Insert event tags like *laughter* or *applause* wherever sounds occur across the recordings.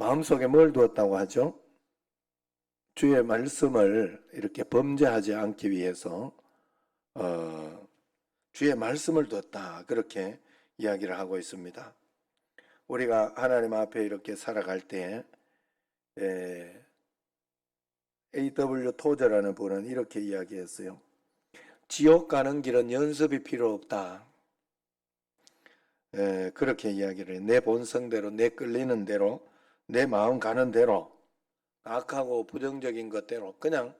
마음속에 뭘 두었다고 하죠? 주의 말씀을 이렇게 범죄하지 않기 위해서 어, 주의 말씀을 두었다 그렇게 이야기를 하고 있습니다. 우리가 하나님 앞에 이렇게 살아갈 때 에, A.W. 토저라는 분은 이렇게 이야기했어요. 지옥 가는 길은 연습이 필요 없다. 에, 그렇게 이야기를. 내 본성대로, 내 끌리는 대로, 내 마음 가는 대로, 악하고 부정적인 것대로 그냥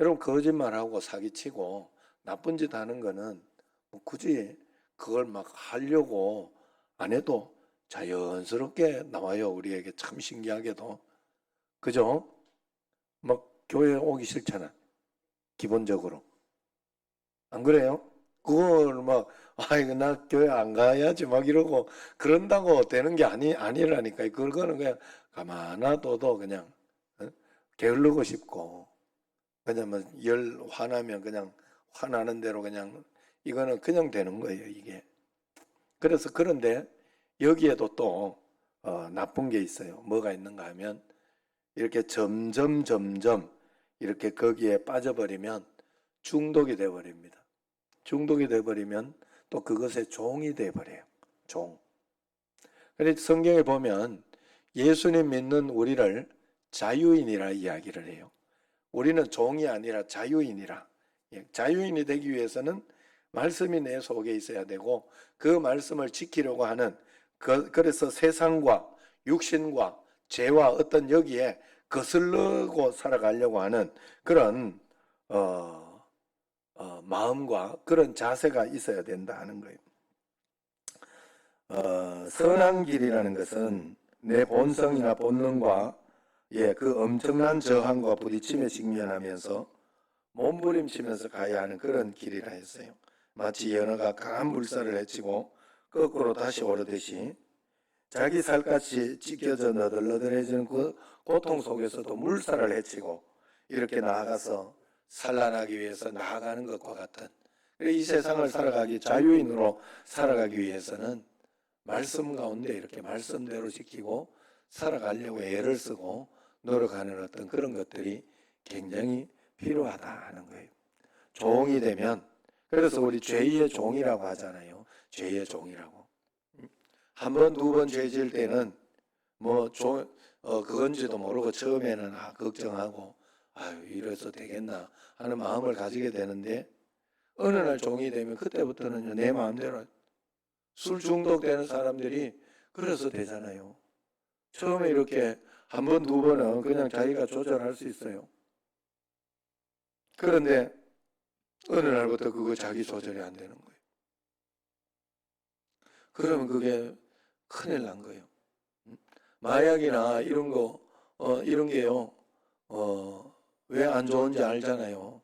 여러분 거짓말하고 사기치고 나쁜 짓 하는 거는 뭐 굳이 그걸 막 하려고 안 해도 자연스럽게 나와요. 우리에게 참 신기하게도. 그죠? 막 교회 오기 싫잖아. 기본적으로. 안 그래요? 그걸 막, 아이고, 나 교회 안 가야지 막 이러고 그런다고 되는 게 아니, 아니라니까. 그거는 그냥 가만놔둬도 그냥 어? 게을르고 싶고, 그냥 뭐열 화나면 그냥 화나는 대로 그냥 이거는 그냥 되는 거예요, 이게. 그래서 그런데 여기에도 또 어, 나쁜 게 있어요. 뭐가 있는가 하면 이렇게 점점 점점 이렇게 거기에 빠져버리면 중독이 돼 버립니다. 중독이 돼 버리면 또 그것의 종이 돼 버려요. 종. 그래서 성경에 보면 예수님 믿는 우리를 자유인이라 이야기를 해요. 우리는 종이 아니라 자유인이라. 예, 자유인이 되기 위해서는 말씀이 내 속에 있어야 되고 그 말씀을 지키려고 하는 그, 그래서 세상과 육신과 죄와 어떤 여기에 거슬르고 살아가려고 하는 그런 어, 어, 마음과 그런 자세가 있어야 된다 하는 거예요. 어, 선한 길이라는 것은 내 본성이나 본능과 예, 그 엄청난 저항과 부딪힘에 직면하면서 몸부림치면서 가야 하는 그런 길이라 했어요. 마치 연어가 강한 물살을 헤치고 거꾸로 다시 오르듯이 자기 살같이 찢겨져 너덜너덜해지는 그 고통 속에서도 물살을 헤치고 이렇게 나아가서 산란하기 위해서 나아가는 것과 같은 이 세상을 살아가기 자유인으로 살아가기 위해서는 말씀 가운데 이렇게 말씀대로 지키고 살아가려고 애를 쓰고 노력하는 어떤 그런 것들이 굉장히 필요하다 하는 거예요. 종이 되면 그래서 우리 죄의 종이라고 하잖아요. 죄의 종이라고. 한 번, 두 번죄 지을 때는 뭐 종, 어, 그건지도 모르고 처음에는 아, 걱정하고 아유 이래서 되겠나 하는 마음을 가지게 되는데 어느 날 종이 되면 그때부터는 내 마음대로 술 중독되는 사람들이 그래서 되잖아요. 처음에 이렇게 한 번, 두 번은 그냥 자기가 조절할 수 있어요. 그런데 어느 날부터 그거 자기 조절이 안 되는 거예요. 그러면 그게 큰일 난 거예요. 마약이나 이런 거, 어, 이런 게요, 어, 왜 안 좋은지 알잖아요.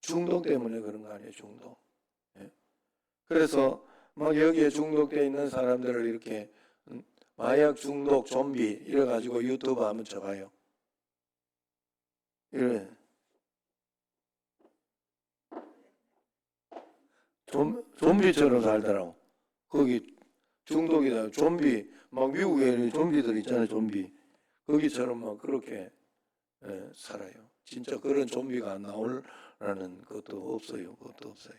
중독 때문에 그런 거 아니에요, 중독. 예. 그래서 막 여기에 중독되어 있는 사람들을 이렇게 음, 마약 중독 좀비 이래 가지고 유튜브 한번 쳐봐요. 이래. 좀, 좀비처럼 살더라고. 거기 중독이다. 좀비, 막 미국에 좀비들 있잖아요, 좀비. 거기처럼 막 그렇게 예, 살아요. 진짜 그런 좀비가 나올라는 것도 없어요. 그것도 없어요.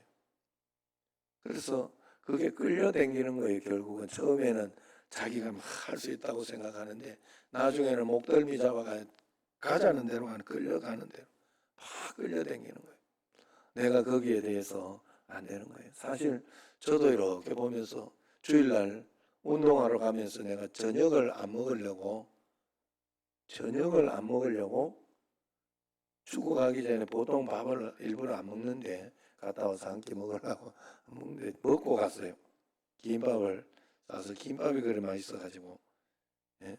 그래서 그게 끌려다니는 거예요, 결국은. 처음에는 자기가 막 할 수 있다고 생각하는데, 나중에는 목덜미 잡아가 가자는 대로 가는, 끌려가는 대로. 막 끌려다니는 거예요. 내가 거기에 대해서 안 되는 거예요. 사실 저도 이렇게 보면서 주일날 운동하러 가면서 내가 저녁을 안 먹으려고 저녁을 안 먹으려고 축구 가기 전에 보통 밥을 일부러 안 먹는데 갔다 와서 한 끼 먹으려고 *laughs* 안 먹는데 먹고 갔어요. 김밥을 싸서 김밥이 그리 맛있어가지고 예?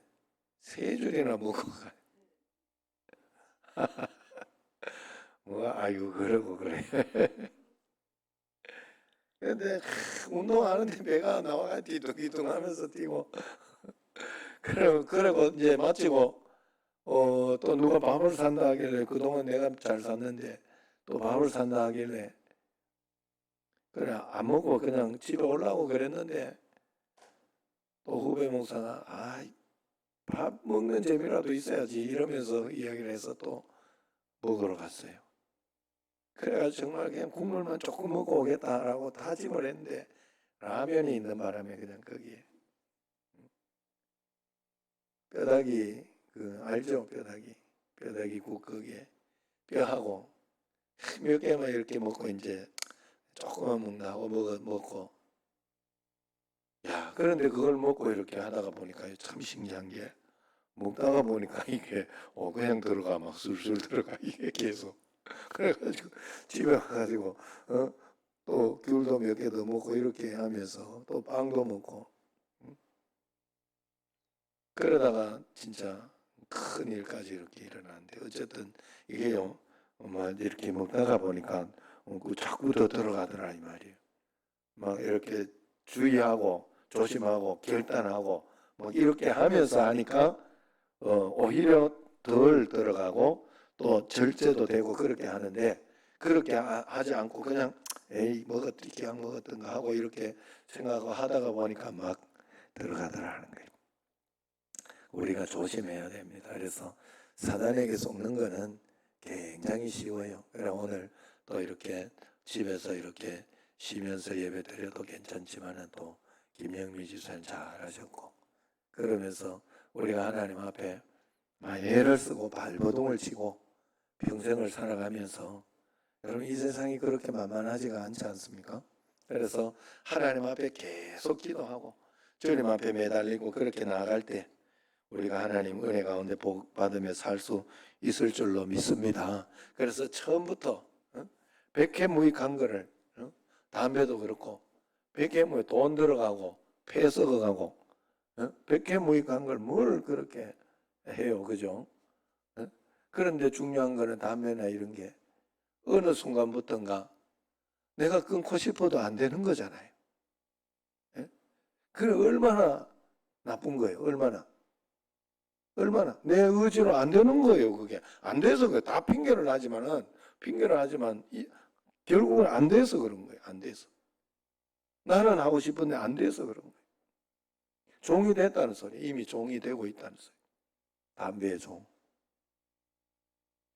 세 줄이나 먹고 *laughs* 가요. *laughs* 뭐가 아유 그러고 그래. 근데 운동하는데 배가 나와가 뒤뚱뒤뚱 하면서 뛰고 그리고 그리고 이제 마치고 어 또 누가 밥을 산다 하길래 그동안 내가 잘 샀는데 또 밥을 산다 하길래 그래 안 먹고 그냥 집에 올라오고 그랬는데 또 후배 목사가 아 밥 먹는 재미라도 있어야지. 이러면서 이야기를 해서 또 먹으러 갔어요. 그래가지고 정말 그냥 국물만 조금 먹고 오겠다라고 다짐을 했는데 라면이 있는 바람에 그냥 거기에. 뼈다귀 그 알죠 뼈다귀 뼈다귀 국 거기에 뼈하고 몇 개만 이렇게 먹고 이제 조금만 먹나 하고 먹어 먹고. 야 그런데 그걸 먹고 이렇게 하다가 보니까 참 신기한 게 먹다가 보니까 *laughs* 이게 어 그냥 들어가 막 술술 들어가 이게 계속. 그래가지고 집에 와가지고 어, 또 귤도 몇 개 더 먹고 이렇게 하면서 또 빵도 먹고 음. 그러다가 진짜 큰 일까지 이렇게 일어나는데 어쨌든 이게요 뭐 이렇게 먹다가 보니까 어, 그 자꾸 더 들어가더라 이 말이에요 막 이렇게 주의하고 조심하고 결단하고 뭐 이렇게 하면서 하니까 어, 오히려 덜 들어가고 또 절제도 되고 그렇게 하는데 그렇게 하- 하지 않고 그냥 에이 먹었더니 그냥 먹었던가 하고 이렇게 생각하고 하다가 보니까 막 들어가더라는 거예요. 우리가 조심해야 됩니다. 그래서 사단에게 속는 거는 굉장히 쉬워요. 그래 오늘 또 이렇게 집에서 이렇게 쉬면서 예배 드려도 괜찮지만은 또 김영미 지사님 잘하셨고 그러면서 우리가 하나님 앞에 막 애를 쓰고 발버둥을 치고 평생을 살아가면서 여러분 이 세상이 그렇게 만만하지가 않지 않습니까? 그래서 하나님 앞에 계속 기도하고 주님 앞에 매달리고 그렇게 나아갈 때 우리가 하나님 은혜 가운데 복 받으며 살 수 있을 줄로 믿습니다. 그래서 처음부터 어? 백해무익한 거를 어? 담배도 그렇고 백해무익 돈 들어가고 폐 썩어가고 어? 백해무익한 걸 뭘 그렇게 해요, 그죠? 어? 그런데 중요한 거는 담배나 이런 게 어느 순간부터인가 내가 끊고 싶어도 안 되는 거잖아요. 예? 그래 얼마나 나쁜 거예요, 얼마나. 얼마나? 내 의지로 안 되는 거예요 그게. 안 돼서 그다 핑계를 하지만은 핑계를 하지만 이, 결국은 안 돼서 그런 거예요 안 돼서. 나는 하고 싶은데 안 돼서 그런 거예요. 종이 됐다는 소리 이미 종이 되고 있다는 소리. 담배의 종.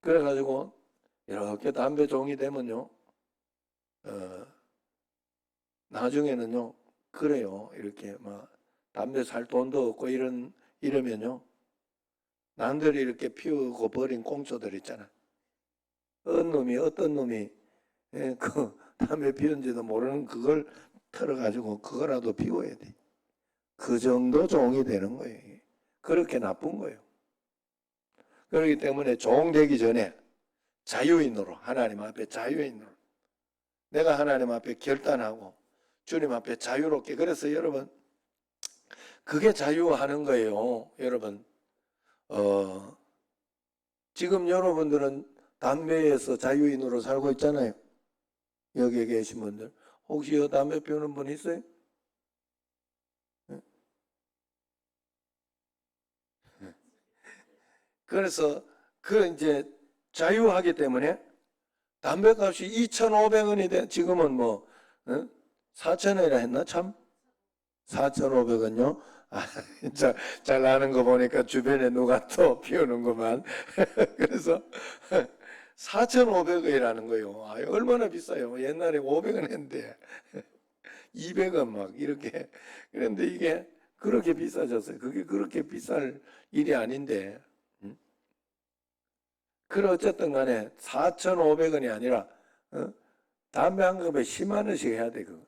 그래가지고 이렇게 담배 종이 되면요 어, 나중에는요 그래요. 이렇게 막 담배 살 돈도 없고 이런 이러면요 남들이 이렇게 피우고 버린 꽁초들 있잖아. 어떤 놈이 어떤 놈이 예, 그 담배 피운지도 모르는 그걸 털어가지고 그거라도 피워야 돼. 그 정도 종이 되는 거예요. 그렇게 나쁜 거예요. 그렇기 때문에 종 되기 전에 자유인으로 하나님 앞에 자유인으로 내가 하나님 앞에 결단하고 주님 앞에 자유롭게 그래서 여러분 그게 자유하는 거예요. 여러분 어, 지금 여러분들은 담배에서 자유인으로 살고 있잖아요. 여기에 계신 분들. 혹시 이 담배 피우는 분 있어요? 예? 그래서 그 이제 자유하기 때문에 담배값이 2,500원이 돼 지금은 뭐 4,000원이라 했나 참 4,500원요. 아, *laughs* 자, 잘 아는 거 보니까 주변에 누가 또 피우는구만. *laughs* 그래서 4,500원이라는 거예요. 아, 얼마나 비싸요. 옛날에 500원 했는데 *laughs* 200원 막 이렇게. 그런데 이게 그렇게 비싸졌어요. 그게 그렇게 비쌀 일이 아닌데. 음? 그래 어쨌든 간에 4,500원이 아니라 어? 담배 한 갑에 10만 원씩 해야 돼 그거.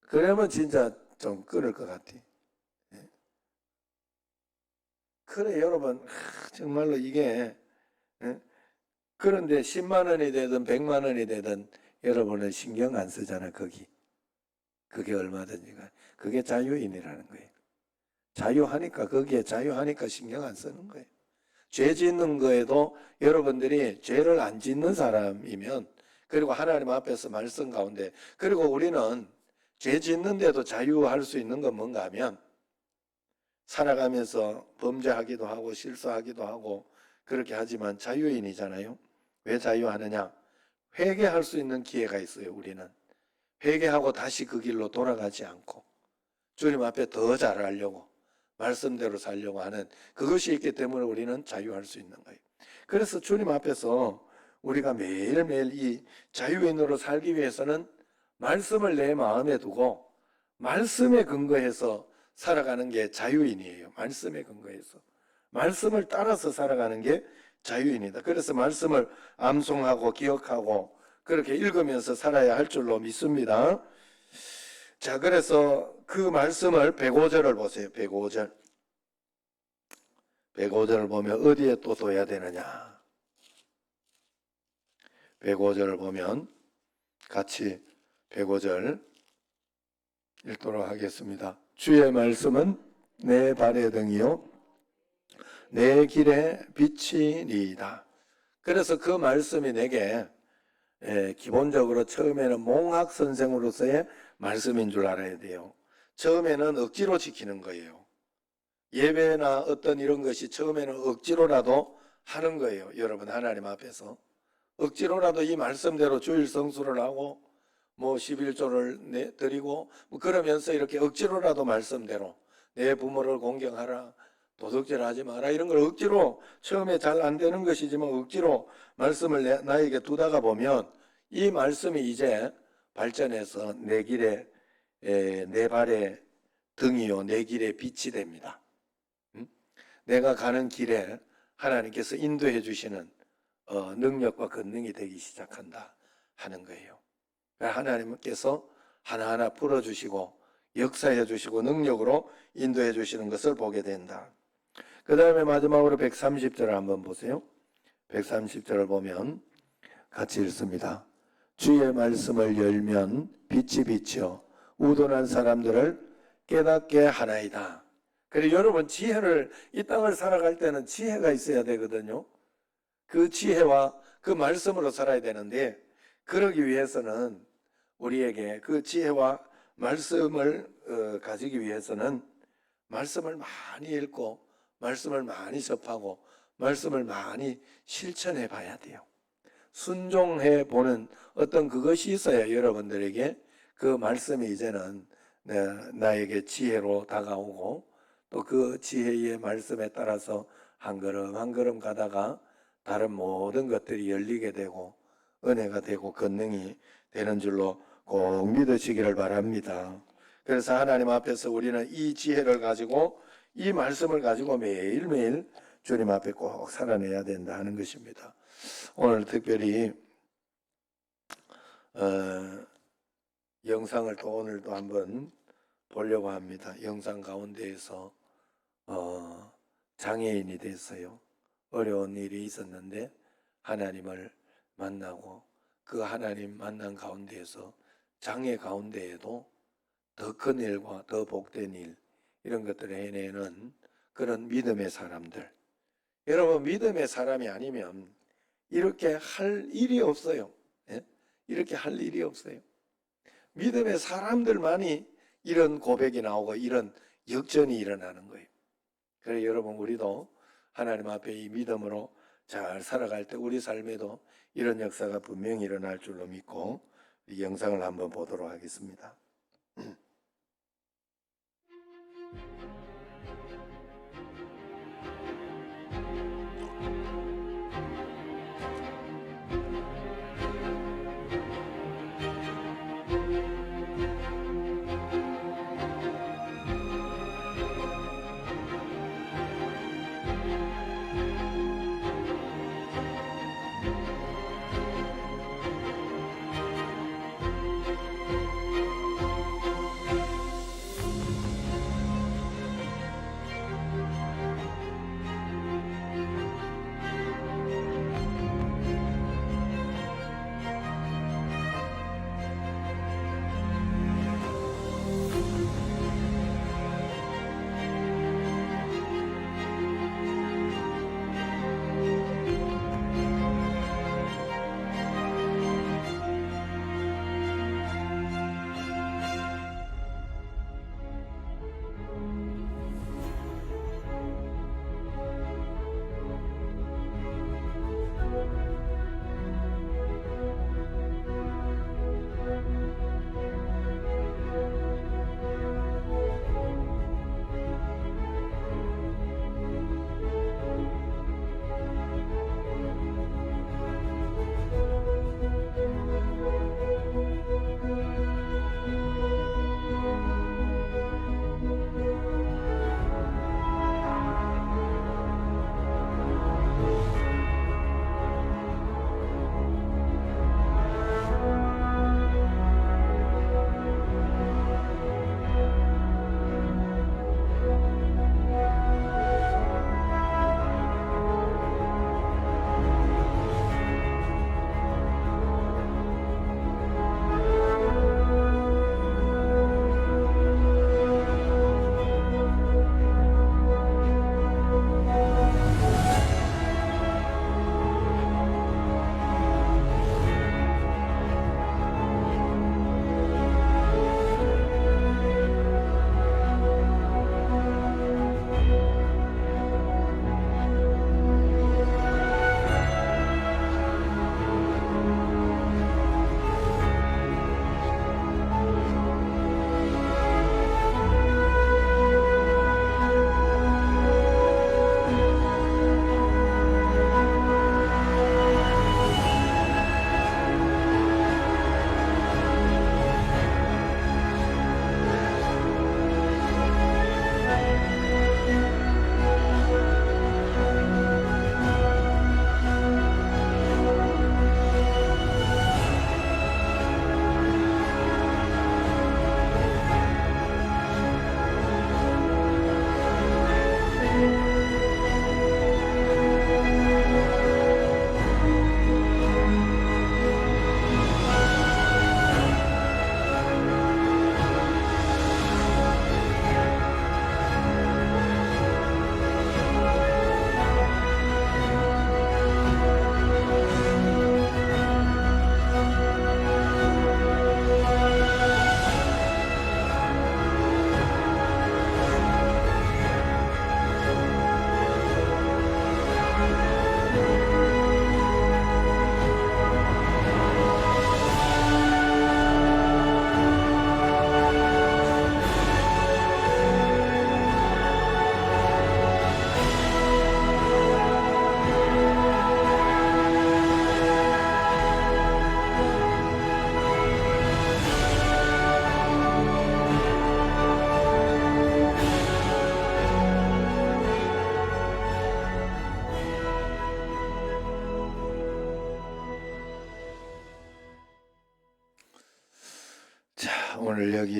그러면 진짜 좀 끊을 것 같아. 예. 그래 여러분 하, 정말로 이게 예? 그런데 10만 원이 되든 100만 원이 되든 여러분은 신경 안 쓰잖아 거기. 그게 얼마든지가 그게 자유인이라는 거예요. 자유하니까 거기에 자유하니까 신경 안 쓰는 거예요. 죄 짓는 거에도 여러분들이 죄를 안 짓는 사람이면 그리고 하나님 앞에서 말씀 가운데 그리고 우리는 죄 짓는데도 자유할 수 있는 건 뭔가 하면 살아가면서 범죄하기도 하고 실수하기도 하고 그렇게 하지만 자유인이잖아요. 왜 자유하느냐? 회개할 수 있는 기회가 있어요, 우리는. 회개하고 다시 그 길로 돌아가지 않고 주님 앞에 더 잘하려고 말씀대로 살려고 하는 그것이 있기 때문에 우리는 자유할 수 있는 거예요. 그래서 주님 앞에서 우리가 매일매일 이 자유인으로 살기 위해서는 말씀을 내 마음에 두고 말씀에 근거해서 살아가는 게 자유인이에요. 말씀에 근거해서. 말씀을 따라서 살아가는 게 자유인이다. 그래서 말씀을 암송하고 기억하고 그렇게 읽으면서 살아야 할 줄로 믿습니다. 자, 그래서 그 말씀을 105절을 보세요. 105절. 105절을 보면 어디에 또 둬야 되느냐? 105절을 보면 같이 105절 읽도록 하겠습니다. 주의 말씀은 내 발의 등이요 내 길의 빛이니이다. 그래서 그 말씀이 내게 예, 기본적으로 처음에는 몽학 선생으로서의 말씀인 줄 알아야 돼요. 처음에는 억지로 지키는 거예요. 예배나 어떤 이런 것이 처음에는 억지로라도 하는 거예요. 여러분 하나님 앞에서 억지로라도 이 말씀대로 주일 성수를 하고 뭐 11조를 내 드리고 뭐 그러면서 이렇게 억지로라도 말씀대로 내 부모를 공경하라 도둑질 하지 마라 이런 걸 억지로 처음에 잘 안 되는 것이지만 억지로 말씀을 내, 나에게 두다가 보면 이 말씀이 이제 발전해서 내 길에 에, 내 발의 등이요 내 길에 빛이 됩니다. 음? 내가 가는 길에 하나님께서 인도해 주시는 어, 능력과 권능이 되기 시작한다 하는 거예요. 그러니까 하나님께서 하나하나 풀어주시고 역사해 주시고 능력으로 인도해 주시는 것을 보게 된다. 그 다음에 마지막으로 130절을 한번 보세요. 130절을 보면 같이 읽습니다. 주의 말씀을 열면 빛이 비쳐 우둔한 사람들을 깨닫게 하나이다. 그래 여러분 지혜를 이 땅을 살아갈 때는 지혜가 있어야 되거든요. 그 지혜와 그 말씀으로 살아야 되는데 그러기 위해서는 우리에게 그 지혜와 말씀을 어, 가지기 위해서는 말씀을 많이 읽고 말씀을 많이 접하고 말씀을 많이 실천해 봐야 돼요. 순종해 보는 어떤 그것이 있어야 여러분들에게 그 말씀이 이제는 내- 나에게 지혜로 다가오고 또 그 지혜의 말씀에 따라서 한 걸음 한 걸음 가다가 다른 모든 것들이 열리게 되고 은혜가 되고 권능이 되는 줄로 꼭 믿으시기를 바랍니다. 그래서 하나님 앞에서 우리는 이 지혜를 가지고 이 말씀을 가지고 매일매일 주님 앞에 꼭 살아내야 된다 하는 것입니다. 오늘 특별히 어, 영상을 또 오늘도 한번 보려고 합니다. 영상 가운데에서 어, 장애인이 됐어요. 어려운 일이 있었는데 하나님을 만나고 그 하나님 만난 가운데에서 장애 가운데에도 더 큰 일과 더 복된 일 이런 것들을 해내는 그런 믿음의 사람들. 여러분 믿음의 사람이 아니면 이렇게 할 일이 없어요. 예? 이렇게 할 일이 없어요. 믿음의 사람들만이 이런 고백이 나오고 이런 역전이 일어나는 거예요. 그래 여러분 우리도 하나님 앞에 이 믿음으로 잘 살아갈 때 우리 삶에도 이런 역사가 분명히 일어날 줄로 믿고 이 영상을 한번 보도록 하겠습니다.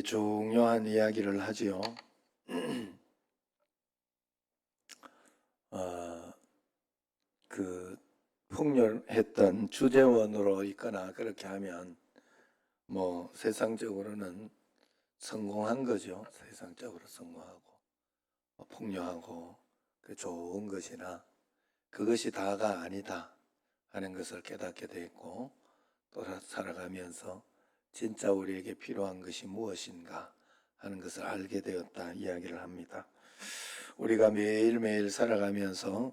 중요한 이야기를 하지요. *clears throat* 어, 그 폭렬했던 주재원으로 있거나 그렇게 하면 뭐 세상적으로는 성공한 거죠. 세상적으로 성공하고 뭐 폭력하고 그 좋은 것이나 그것이 다가 아니다 하는 것을 깨닫게 되었고 또 살아가면서 진짜 우리에게 필요한 것이 무엇인가 하는 것을 알게 되었다 이야기를 합니다. 우리가 매일매일 살아가면서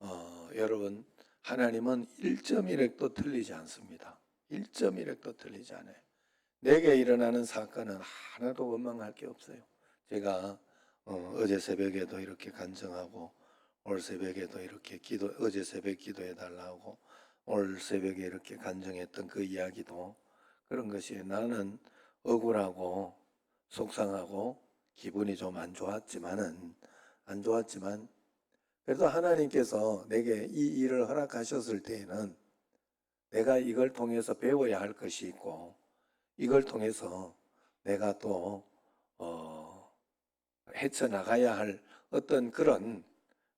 어, 여러분 하나님은 1.1핵도 틀리지 않습니다. 1.1핵도 틀리지 않아요. 내게 일어나는 사건은 하나도 원망할 게 없어요. 제가 어, 어제 새벽에도 이렇게 간증하고 올 새벽에도 이렇게 기도 어제 새벽 기도해 달라고 올 새벽에 이렇게 간증했던 그 이야기도 그런 것이 나는 억울하고 속상하고 기분이 좀 안 좋았지만은 안 좋았지만 그래도 하나님께서 내게 이 일을 허락하셨을 때에는 내가 이걸 통해서 배워야 할 것이 있고 이걸 통해서 내가 또 어, 헤쳐나가야 할 어떤 그런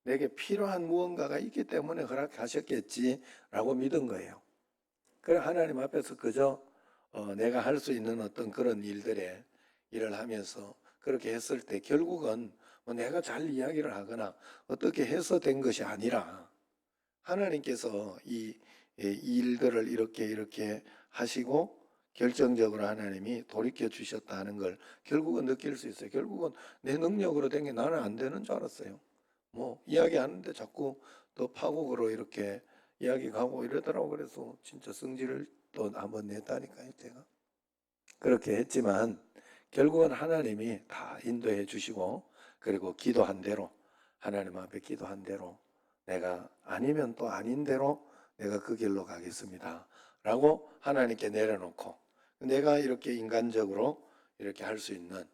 내게 필요한 무언가가 있기 때문에 허락하셨겠지라고 믿은 거예요. 그래 하나님 앞에서 그저 어, 내가 할 수 있는 어떤 그런 일들에 일을 하면서 그렇게 했을 때 결국은 뭐 내가 잘 이야기를 하거나 어떻게 해서 된 것이 아니라 하나님께서 이, 이 일들을 이렇게 이렇게 하시고 결정적으로 하나님이 돌이켜 주셨다 하는 걸 결국은 느낄 수 있어요. 결국은 내 능력으로 된 게 나는 안 되는 줄 알았어요. 뭐 이야기하는데 자꾸 또 파국으로 이렇게 이야기 가고 이러더라고 그래서 진짜 성질을 또 한번 냈다니까요 제가 그렇게 했지만 결국은 하나님이 다 인도해 주시고 그리고 기도한 대로 하나님 앞에 기도한 대로 내가 아니면 또 아닌 대로 내가 그 길로 가겠습니다 라고 하나님께 내려놓고 내가 이렇게 인간적으로 이렇게 할 수 있는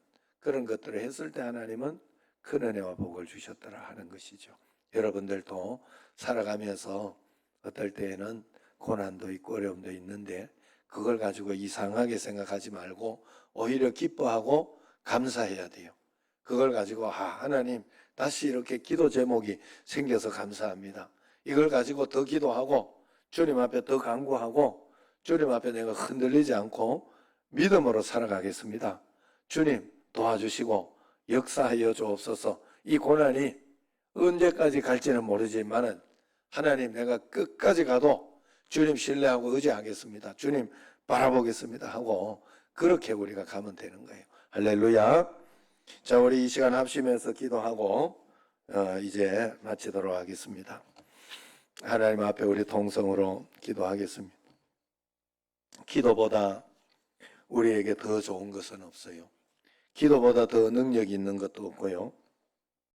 그런 것들을 했을 때 하나님은 큰 은혜와 복을 주셨더라 하는 것이죠. 여러분들도 살아가면서 어떨 때에는 고난도 있고 어려움도 있는데 그걸 가지고 이상하게 생각하지 말고 오히려 기뻐하고 감사해야 돼요. 그걸 가지고 아 하나님 다시 이렇게 기도 제목이 생겨서 감사합니다. 이걸 가지고 더 기도하고 주님 앞에 더 간구하고 주님 앞에 내가 흔들리지 않고 믿음으로 살아가겠습니다. 주님 도와주시고 역사하여 주옵소서. 이 고난이 언제까지 갈지는 모르지만은 하나님 내가 끝까지 가도 주님 신뢰하고 의지하겠습니다. 주님 바라보겠습니다 하고 그렇게 우리가 가면 되는 거예요. 할렐루야. 자, 우리 이 시간 합심해서 기도하고 어, 이제 마치도록 하겠습니다. 하나님 앞에 우리 통성으로 기도하겠습니다. 기도보다 우리에게 더 좋은 것은 없어요. 기도보다 더 능력 있는 것도 없고요.